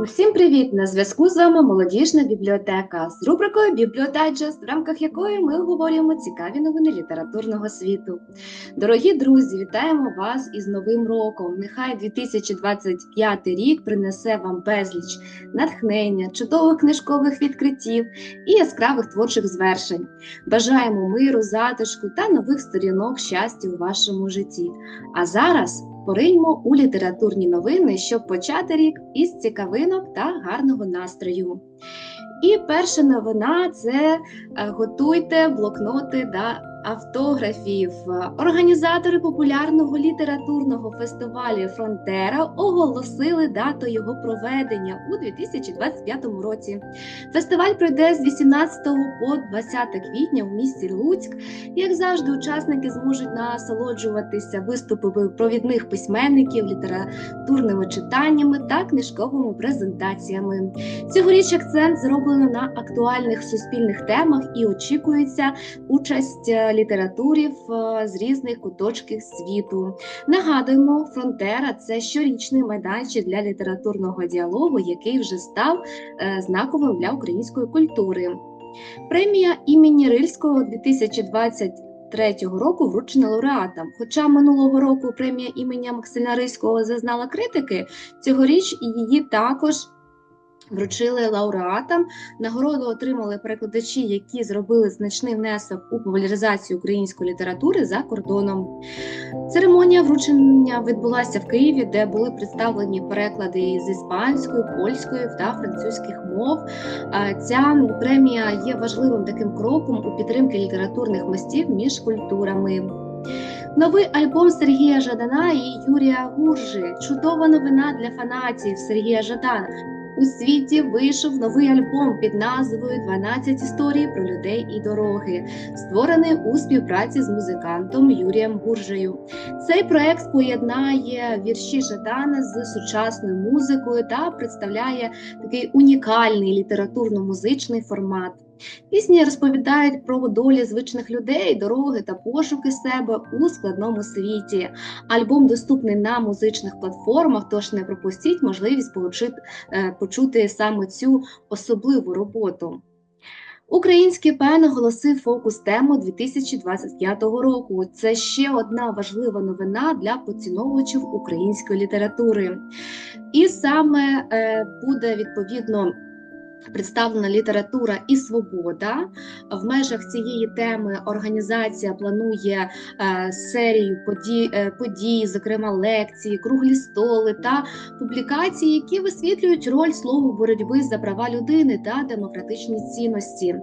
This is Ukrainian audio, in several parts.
Усім привіт! На зв'язку з вами молодіжна бібліотека з рубрикою Бібліотайджест, в рамках якої ми обговорюємо цікаві новини літературного світу. Дорогі друзі, вітаємо вас із Новим роком! Нехай 2025 рік принесе вам безліч натхнення, чудових книжкових відкриттів і яскравих творчих звершень. Бажаємо миру, затишку та нових сторінок щастя у вашому житті. А зараз пориньмо у літературні новини, щоб почати рік із цікавинок та гарного настрою. І перша новина це е, готуйте блокноти та автографів. Організатори популярного літературного фестивалю Фронтера оголосили дату його проведення у 2025 році. Фестиваль пройде з 18 по 20 квітня в місті Луцьк. Як завжди, учасники зможуть насолоджуватися виступами провідних письменників, літературними читаннями та книжковими презентаціями. Цьогоріч акцент зроблено на актуальних суспільних темах і очікується участь літературів е, з різних куточків світу. Нагадуємо, Фронтера це щорічний майданчик для літературного діалогу, який вже став е, знаковим для української культури. Премія імені Рильського 2023 року вручена лауреатам. Хоча минулого року премія імені Максима Рильського зазнала критики, цьогоріч її також. Вручили лауреатам. Нагороду отримали перекладачі, які зробили значний внесок у популяризацію української літератури за кордоном. Церемонія вручення відбулася в Києві, де були представлені переклади з іспанської, польської та французьких мов. Ця премія є важливим таким кроком у підтримки літературних мостів між культурами. Новий альбом Сергія Жадана і Юрія Гуржи. Чудова новина для фанатів Сергія Жадана. У світі вийшов новий альбом під назвою «12 історій про людей і дороги, створений у співпраці з музикантом Юрієм Буржею. Цей проект поєднає вірші Жадана з сучасною музикою та представляє такий унікальний літературно-музичний формат. Пісні розповідають про долі звичних людей, дороги та пошуки себе у складному світі. Альбом доступний на музичних платформах, тож не пропустіть можливість получити, е, почути саме цю особливу роботу. Український ПЕН оголосив фокус тему 2025 року. Це ще одна важлива новина для поціновувачів української літератури. І саме е, буде відповідно представлена література і свобода. В межах цієї теми організація планує е, серію подій, е, подій, зокрема лекції, круглі столи та публікації, які висвітлюють роль слова боротьби за права людини та демократичні цінності.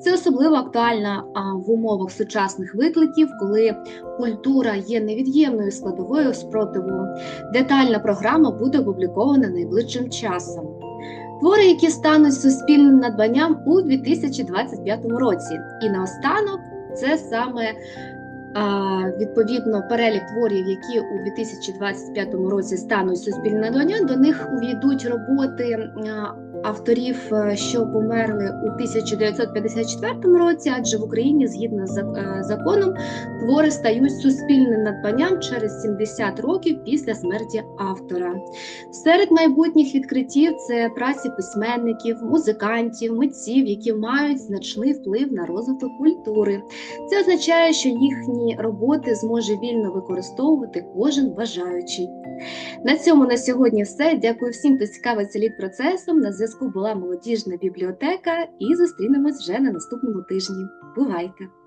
Це особливо актуально в умовах сучасних викликів, коли культура є невід'ємною складовою спротиву. Детальна програма буде опублікована найближчим часом. Твори, які стануть суспільним надбанням у 2025 році. І наостанок це саме відповідно перелік творів, які у 2025 році стануть суспільним надбанням. До них увійдуть роботи. Авторів, е, що померли у 1954 році, адже в Україні, згідно з е, законом, твори стають суспільним надбанням через 70 років після смерті автора. Серед майбутніх відкриттів це праці письменників, музикантів, митців, які мають значний вплив на розвиток культури. Це означає, що їхні роботи зможе вільно використовувати кожен бажаючий. На цьому на сьогодні все. Дякую всім, хто цікавиться лід процесом. На зв'язку була молодіжна бібліотека і зустрінемось вже на наступному тижні. Бувайте!